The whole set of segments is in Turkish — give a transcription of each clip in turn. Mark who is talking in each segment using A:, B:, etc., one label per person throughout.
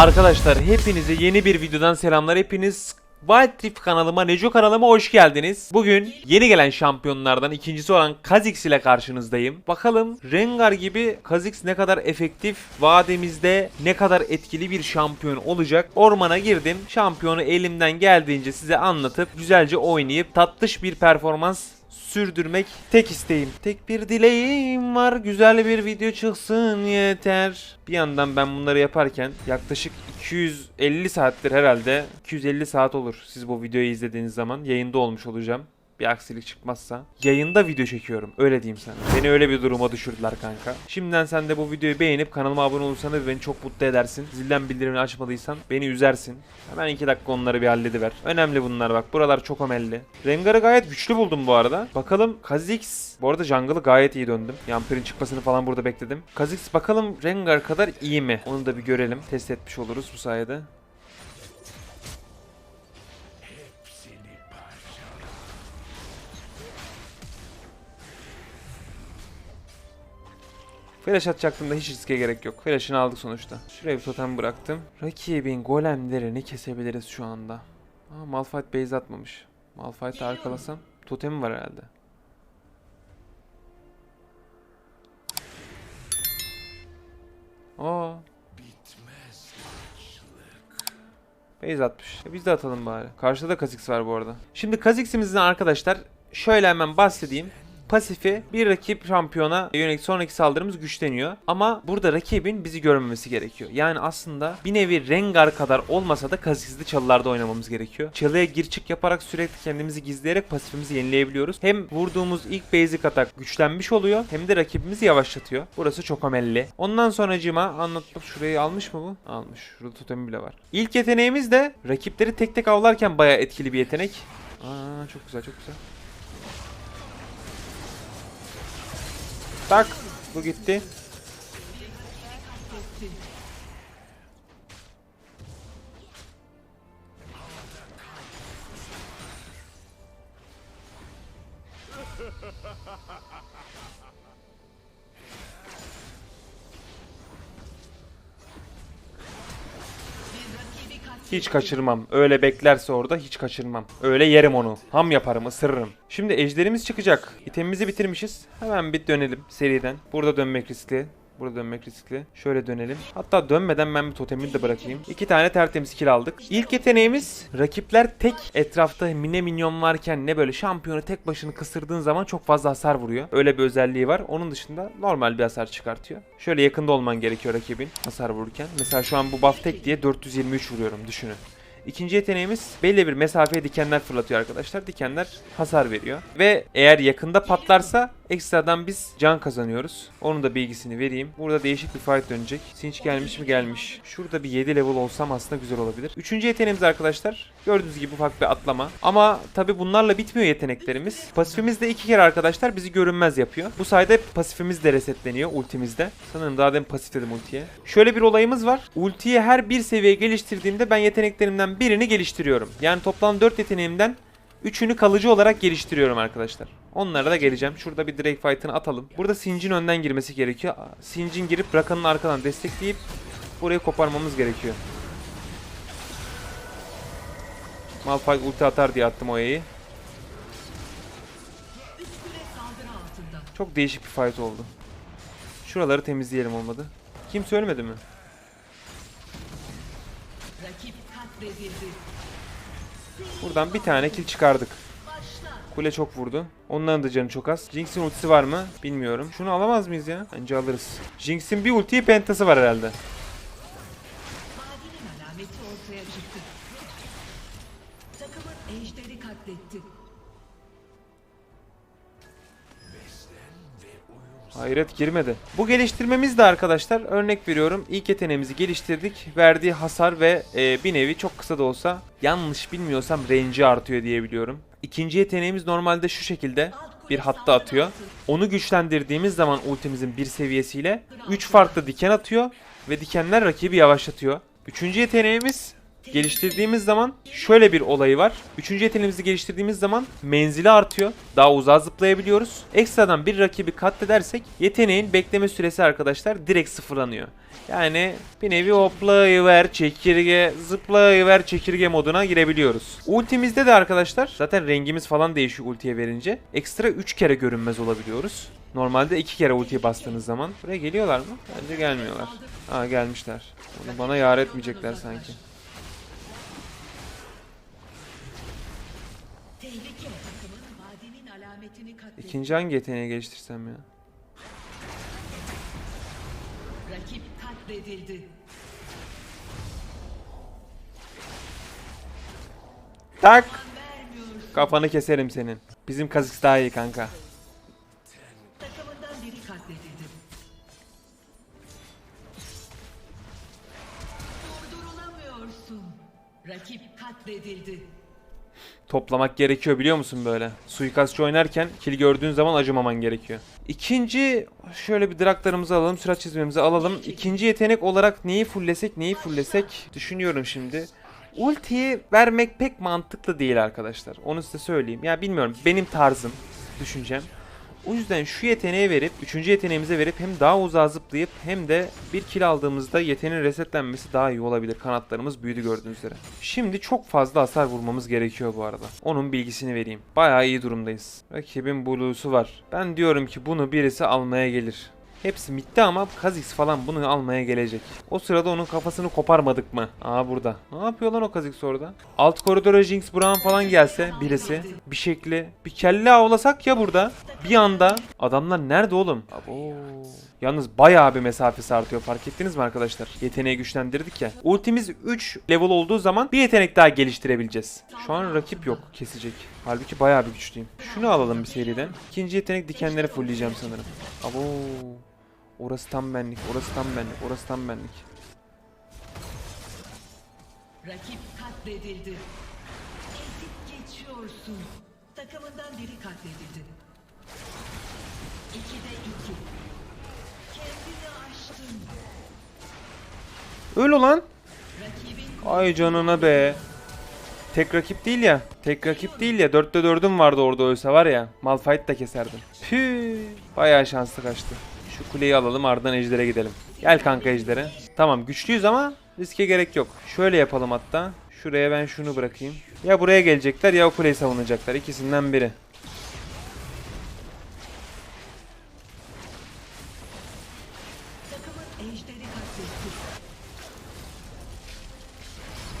A: Arkadaşlar hepinize yeni bir videodan selamlar. Hepiniz Wild Rift kanalıma, Neco kanalıma hoş geldiniz. Bugün yeni gelen şampiyonlardan ikincisi olan Kha'Zix ile karşınızdayım. Bakalım Rengar gibi Kha'Zix ne kadar efektif, vademizde ne kadar etkili bir şampiyon olacak. Ormana girdim, şampiyonu elimden geldiğince size anlatıp güzelce oynayıp tatlış bir performans sürdürmek tek isteğim. Tek bir dileğim var. Güzel bir video çıksın yeter. Bir yandan ben bunları yaparken yaklaşık 250 saattir herhalde 250 saat olur siz bu videoyu izlediğiniz zaman yayında olmuş olacağım. Bir aksilik çıkmazsa. Yayında video çekiyorum. Öyle diyeyim sana. Beni öyle bir duruma düşürdüler kanka. Şimdiden sen de bu videoyu beğenip kanalıma abone olursan da beni çok mutlu edersin. Zilden bildirimini açmadıysan beni üzersin. Hemen 2 dakika onları bir hallediver. Önemli bunlar bak. Buralar çok ömelli. Rengar'ı gayet güçlü buldum bu arada. Bakalım Kha'Zix. Bu arada jungle'ı gayet iyi döndüm. Yamper'in çıkmasını falan burada bekledim. Kha'Zix bakalım Rengar kadar iyi mi? Onu da bir görelim. Test etmiş oluruz bu sayede. Flash atacaktım da hiç riske gerek yok. Flash'ını aldık sonuçta. Şuraya bir totem bıraktım. Rakibin golemlerini kesebiliriz şu anda. Aa, Malphite base atmamış. Malphite'ı arkalasam totemi var herhalde. Aa. Base atmış. E biz de atalım bari. Karşıda da Kha'Zix var bu arada. Şimdi Kha'Zix'imizden arkadaşlar şöyle hemen bahsedeyim. Pasifi bir rakip şampiyona yönelik sonraki saldırımız güçleniyor. Ama burada rakibin bizi görmemesi gerekiyor. Yani aslında bir nevi Rengar kadar olmasa da Kha'Zix'li çalılarda oynamamız gerekiyor. Çalıya gir çık yaparak sürekli kendimizi gizleyerek pasifimizi yenileyebiliyoruz. Hem vurduğumuz ilk basic atak güçlenmiş oluyor hem de rakibimizi yavaşlatıyor. Burası çok amelli. Ondan sonracıma anlatıp şurayı almış mı bu? Almış. Şurada totemi bile var. İlk yeteneğimiz de rakipleri tek tek avlarken bayağı etkili bir yetenek. Aa çok güzel çok güzel. Tak. Bu gitti. Hiç kaçırmam. Öyle beklerse orada hiç kaçırmam. Öyle yerim onu. Ham yaparım, ısırırım. Şimdi ejderimiz çıkacak. İtemimizi bitirmişiz. Hemen bir dönelim seriden. Burada dönmek riskli. Burada dönmek riskli. Şöyle dönelim. Hatta dönmeden ben bir totemini de bırakayım. İki tane tertemiz kill aldık. İlk yeteneğimiz rakipler tek etrafta mine minyon varken ne böyle şampiyonu tek başını kısırdığın zaman çok fazla hasar vuruyor. Öyle bir özelliği var. Onun dışında normal bir hasar çıkartıyor. Şöyle yakında olman gerekiyor rakibin hasar vururken. Mesela şu an bu buff tek diye 423 vuruyorum düşünün. İkinci yeteneğimiz belli bir mesafeye dikenler fırlatıyor arkadaşlar. Dikenler hasar veriyor. Ve eğer yakında patlarsa ekstradan biz can kazanıyoruz. Onun da bilgisini vereyim. Burada değişik bir fight dönecek. Sinç gelmiş mi gelmiş. Şurada bir 7 level olsam aslında güzel olabilir. Üçüncü yeteneğimiz arkadaşlar. Gördüğünüz gibi ufak bir atlama. Ama tabi bunlarla bitmiyor yeteneklerimiz. Pasifimiz de iki kere arkadaşlar bizi görünmez yapıyor. Bu sayede pasifimiz de resetleniyor ultimizde. Sanırım daha demin pasif dedim ultiye. Şöyle bir olayımız var. Ultiyi her bir seviye geliştirdiğimde ben yeteneklerimden birini geliştiriyorum. Yani toplam 4 yeteneğimden Üçünü kalıcı olarak geliştiriyorum arkadaşlar. Onlara da geleceğim. Şurada bir Drake fight'ını atalım. Burada Sinjin önden girmesi gerekiyor. Sinjin girip Rakan'ın arkadan destekleyip burayı koparmamız gerekiyor. Malphite ulti atar diye attım Oya'yı. Çok değişik bir fight oldu. Şuraları temizleyelim olmadı. Kimse ölmedi mi?
B: Rakip katledildi.
A: Buradan bir tane kill çıkardık. Kule çok vurdu. Onların da canı çok az. Jinx'in ultisi var mı? Bilmiyorum. Şunu alamaz mıyız ya? Bence alırız. Jinx'in bir ultiyi pentası var herhalde.
B: Takımın ejderi katletti.
A: Hayret girmedi. Bu geliştirmemiz de arkadaşlar örnek veriyorum. İlk yeteneğimizi geliştirdik. Verdiği hasar ve e, bir nevi çok kısa da olsa yanlış bilmiyorsam range'i artıyor diye biliyorum. İkinci yeteneğimiz normalde şu şekilde bir hatta atıyor. Onu güçlendirdiğimiz zaman ultimizin bir seviyesiyle 3 farklı diken atıyor ve dikenler rakibi yavaşlatıyor. Üçüncü yeteneğimiz geliştirdiğimiz zaman şöyle bir olayı var. Üçüncü yeteneğimizi geliştirdiğimiz zaman menzili artıyor. Daha uzağa zıplayabiliyoruz. Ekstradan bir rakibi katledersek yeteneğin bekleme süresi arkadaşlar direkt sıfırlanıyor. Yani bir nevi hoplayıver çekirge zıplayıver çekirge moduna girebiliyoruz. Ultimizde de arkadaşlar zaten rengimiz falan değişiyor ultiye verince. Ekstra 3 kere görünmez olabiliyoruz. Normalde 2 kere ultiyi bastığınız zaman. Buraya geliyorlar mı? Bence gelmiyorlar. Aa gelmişler. Bunu bana yar etmeyecekler sanki. İkinci hangi yeteneği geliştirsem ya?
B: Rakip katledildi.
A: Tak! Kafanı keserim senin. Bizim kazık daha iyi kanka.
B: Takımından biri katledildi. Durdurulamıyorsun. Rakip katledildi.
A: Toplamak gerekiyor biliyor musun böyle? Suikastçı oynarken kill gördüğün zaman acımaman gerekiyor. İkinci şöyle bir draklarımızı alalım, sürat çizmemizi alalım. İkinci yetenek olarak neyi fullesek neyi fullesek düşünüyorum şimdi. Ultiyi vermek pek mantıklı değil arkadaşlar. Onu size söyleyeyim. Ya bilmiyorum benim tarzım, düşüncem. O yüzden şu yeteneği verip, üçüncü yeteneğimize verip hem daha uzağa zıplayıp hem de bir kill aldığımızda yeteneğin resetlenmesi daha iyi olabilir. Kanatlarımız büyüdü gördüğünüz üzere. Şimdi çok fazla hasar vurmamız gerekiyor bu arada. Onun bilgisini vereyim. Bayağı iyi durumdayız. Rakibin Blue'su var. Ben diyorum ki bunu birisi almaya gelir. Hepsi bitti ama Kha'Zix falan bunu almaya gelecek. O sırada onun kafasını koparmadık mı? Aa burada. Ne yapıyor lan o Kha'Zix orada? Alt koridora Jinx Brown falan gelse birisi bir şekli bir kelle avlasak ya burada. Bir anda adamlar nerede oğlum? Abo. Yalnız bayağı bir mesafesi artıyor fark ettiniz mi arkadaşlar? Yeteneği güçlendirdik ya. Ultimiz 3 level olduğu zaman bir yetenek daha geliştirebileceğiz. Şu an rakip yok kesecek. Halbuki bayağı bir güçlüyüm. Şunu alalım bir seriden. İkinci yetenek dikenleri fullleyeceğim sanırım. Abo. Orası tam benlik, orası tam benlik, orası tam benlik.
B: Rakip katledildi. Ezip geçiyorsun. Takımından biri katledildi. İkide iki. Kendini aştın.
A: Öl ulan. Ay canına be. Tek rakip değil ya. Tek rakip değil ya. Dörtte dördüm vardı orada ölse var ya. Malphite da keserdim. Püh. Bayağı şanslı kaçtı. Şu kuleyi alalım ardından ejdere gidelim. Gel kanka ejdere. Tamam güçlüyüz ama riske gerek yok. Şöyle yapalım hatta. Şuraya ben şunu bırakayım. Ya buraya gelecekler ya o kuleyi savunacaklar. İkisinden biri.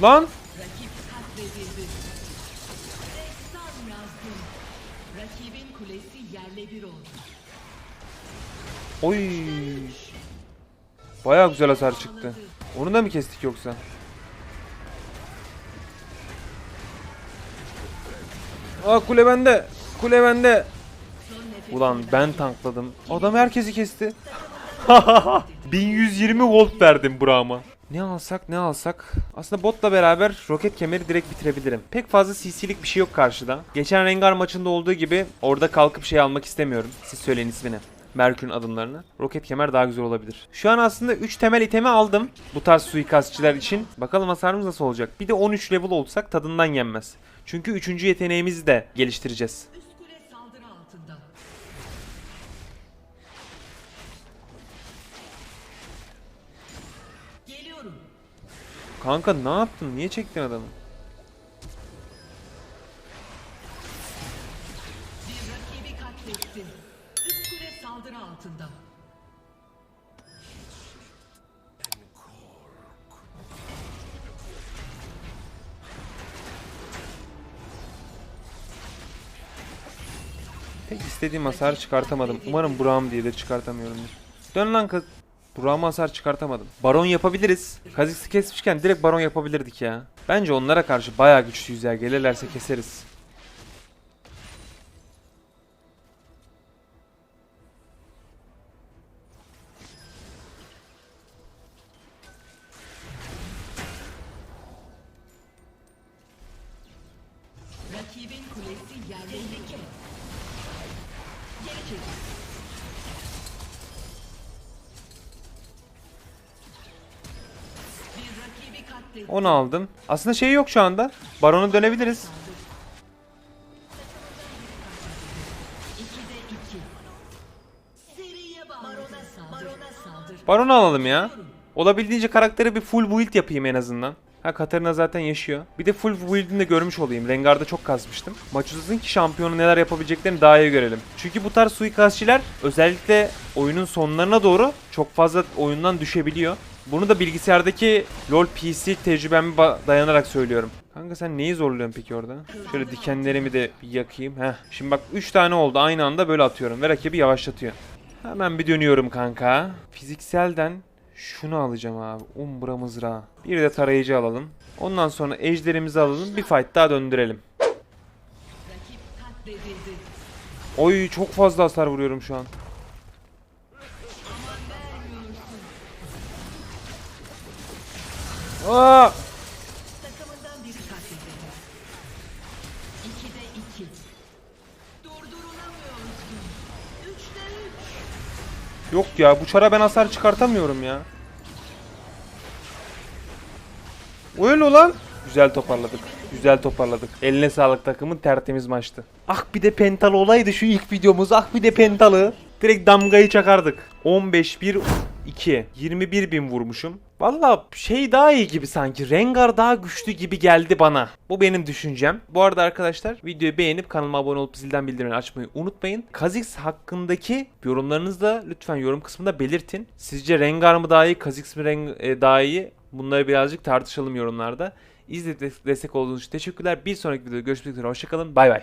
A: Lan.
B: Rakibin kulesi yerle bir oldu.
A: Oy. Bayağı güzel hasar çıktı. Onu da mı kestik yoksa? Aa kule bende. Kule bende. Ulan ben tankladım. Adam herkesi kesti. 1120 volt verdim Braum'a. Ne alsak ne alsak. Aslında botla beraber roket kemeri direkt bitirebilirim. Pek fazla CC'lik bir şey yok karşıda. Geçen Rengar maçında olduğu gibi orada kalkıp şey almak istemiyorum. Siz söyleyin ismini. Merkür'ün adımlarını. Roket kemer daha güzel olabilir. Şu an aslında 3 temel itemi aldım. Bu tarz suikastçiler için. Bakalım hasarımız nasıl olacak. Bir de 13 level olsak tadından yenmez. Çünkü 3. yeteneğimizi de geliştireceğiz. Kanka ne yaptın? Niye çektin adamı? Pek istediğim hasar çıkartamadım. Umarım Burak'ım diye de çıkartamıyorumdur. Dön lan kız. Burak'ıma hasar çıkartamadım. Baron yapabiliriz. Kazix'i kesmişken direkt baron yapabilirdik ya. Bence onlara karşı bayağı güçlüyüz ya. Gelirlerse keseriz. Onu aldım. Aslında şey yok şu anda. Barona dönebiliriz. Baron'u alalım ya. Olabildiğince karakteri bir full build yapayım en azından. Ha Katarina zaten yaşıyor. Bir de full build'ini de görmüş olayım. Rengar'da çok kazmıştım. Maç uzasın ki şampiyonu neler yapabileceklerini daha iyi görelim. Çünkü bu tarz suikastçiler özellikle oyunun sonlarına doğru çok fazla oyundan düşebiliyor. Bunu da bilgisayardaki LoL PC tecrübeme ba- dayanarak söylüyorum. Kanka sen neyi zorluyorsun peki orada? Şöyle dikenlerimi de yakayım. Heh. Şimdi bak 3 tane oldu aynı anda böyle atıyorum ve rakibi yavaşlatıyor. Hemen bir dönüyorum kanka. Fizikselden şunu alacağım abi. Umbra mızrağı. Bir de tarayıcı alalım. Ondan sonra ejderimizi alalım. Bir fight daha döndürelim. Oy çok fazla hasar vuruyorum şu an. Aa!
B: Takımından biri katledildi. İkide iki. Durdurulamıyorsun. Üçte üç.
A: Yok ya bu çara ben hasar çıkartamıyorum ya. Öyle lan. Güzel toparladık. Güzel toparladık. Eline sağlık takımın tertemiz maçtı. Ah bir de pentalı olaydı şu ilk videomuz. Ah bir de pentalı. Direkt damgayı çakardık. 15 1 2 21 bin vurmuşum. Valla şey daha iyi gibi sanki. Rengar daha güçlü gibi geldi bana. Bu benim düşüncem. Bu arada arkadaşlar videoyu beğenip kanalıma abone olup zilden bildirimleri açmayı unutmayın. Kha'Zix hakkındaki yorumlarınızı da lütfen yorum kısmında belirtin. Sizce Rengar mı daha iyi, Kha'Zix mi Reng- e, daha iyi? Bunları birazcık tartışalım yorumlarda. İzlediğiniz destek olduğunuz için teşekkürler. Bir sonraki videoda görüşmek üzere. Hoşçakalın. Bay bay.